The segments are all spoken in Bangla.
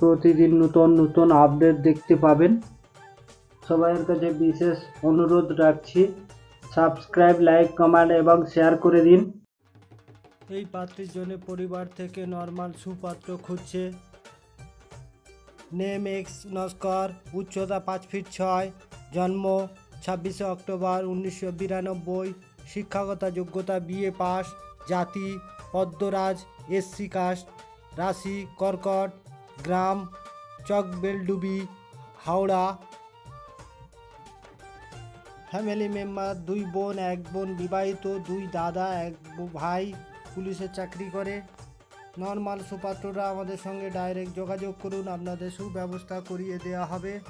প্রতিদিন নতুন নতুন আপডেট দেখতে পাবেন। সবাইয়ের কাছে বিশেষ অনুরোধ রাখছি সাবস্ক্রাইব লাইক কমেন্ট এবং শেয়ার করে দিন। এই পাত্রের জন্য পরিবার থেকে নর্মাল সুপাত্র খুঁজছে। নেম এক্স নস্কর, উচ্চতা পাঁচ ফিট ছয়, জন্ম ছাব্বিশে অক্টোবর উনিশশো বিরানব্বই, শিক্ষাগত যোগ্যতা বিএ পাস জাতি, পদ্মরাজ এসসি কাস্ট রাশি, কর্কট গ্রাম চকবেলডুবি হাওড়া। ফ্যামিলি মেম্বার দুই বোন, এক বোন বিবাহিত, দুই দাদা, এক ভাই পুলিশে চাকরি করে। নর্মাল সুপাত্ররা আমাদের সঙ্গে ডাইরেক্ট যোগাযোগ করুন, আপনাদের সুব্যবস্থা করিয়ে দেওয়া হবে।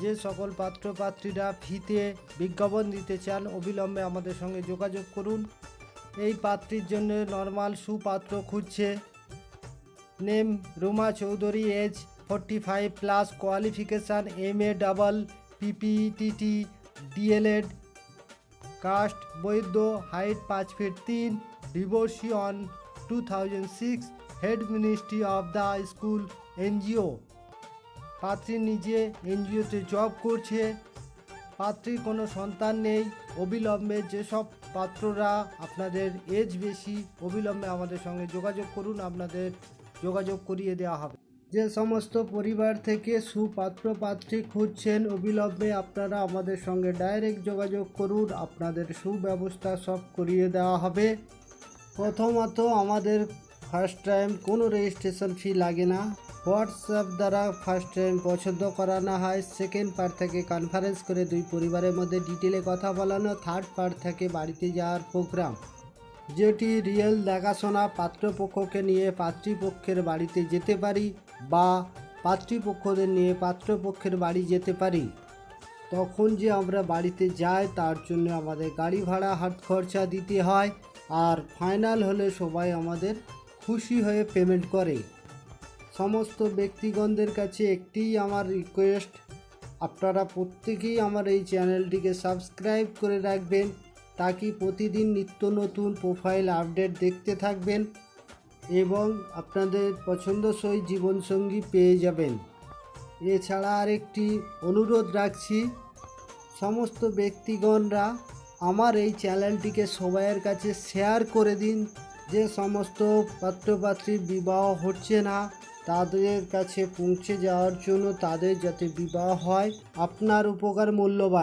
যে সকল পাত্র পাত্রীরা ফিতে বিজ্ঞাপন দিতে চান, অবিলম্বে আমাদের সঙ্গে যোগাযোগ করুন। এই পাত্রীর জন্য নর্মাল সুপাত্র খুঁজছে। Name Ruma Chowdhury, age forty five plus qualification, M A double PPTT DElEd caste বৈধ, হাইট পাঁচ ফিট তিন, divorcee on two thousand six, head ministry of the school, NGO. পাত্রী নিজে এনজিওতে জব করছে। পাত্রীর কোনো সন্তান নেই। অবিলম্বে যেসব পাত্ররা আপনাদের এজ বেশি, অবিলম্বে আমাদের সঙ্গে যোগাযোগ করুন। আপনাদের যোগাযোগ করিয়ে দেওয়া হবে। যে সমস্ত পরিবার থেকে সুপাত্র পাত্রী খুঁজছেন, অবিলম্বে আপনারা আমাদের সঙ্গে ডাইরেক্ট যোগাযোগ করুন। আপনাদের সুব্যবস্থা সব করিয়ে দেওয়া হবে। প্রথমত আমাদের ফার্স্ট টাইম কোনো রেজিস্ট্রেশন ফি লাগে না। হোয়াটসঅ্যাপ দ্বারা ফার্স্ট টাইম পছন্দ করানো হয়। সেকেন্ড পার্ট থেকে কনফারেন্স করে দুই পরিবারের মধ্যে ডিটেলে কথা বলানো। থার্ড পার্ট থেকে বাড়িতে যাওয়ার প্রোগ্রাম যেটি রিয়েল দেখাশোনা পাত্রপক্ষকে নিয়ে পাত্রীপক্ষের বাড়িতে যেতে পারি বা পাত্রীপক্ষদের নিয়ে পাত্রপক্ষের বাড়ি যেতে পারি। তখন যে আমরা বাড়িতে যাই, তার জন্য আমাদের গাড়ি ভাড়া, হাত খরচা দিতে হয় আর ফাইনাল হলে সবাই আমাদের খুশি হয়ে পেমেন্ট করে। সমস্ত ব্যক্তিগণদের কাছে একটিই আমার রিকোয়েস্ট আপনারা প্রত্যেকেই আমার এই চ্যানেলটিকে সাবস্ক্রাইব করে রাখবেন। তাকি প্রতিদিন নিত্য নতুন প্রোফাইল আপডেট দেখতে থাকবেন? এবং আপনাদের পছন্দসই জীবনসঙ্গী পেয়ে যাবেন। এছাড়া আরেকটি অনুরোধ রাখছি, সমস্ত ব্যক্তিগণরা আমার এই চ্যানেলটিকে সবাইয়ের কাছে শেয়ার করে দিন, যে সমস্ত পাত্রপাত্রীর বিবাহ হচ্ছে না, তাদের কাছে পৌঁছে যাওয়ার জন্য তাদের যাতে বিবাহ হয়, আপনার উপকার মূল্যবান।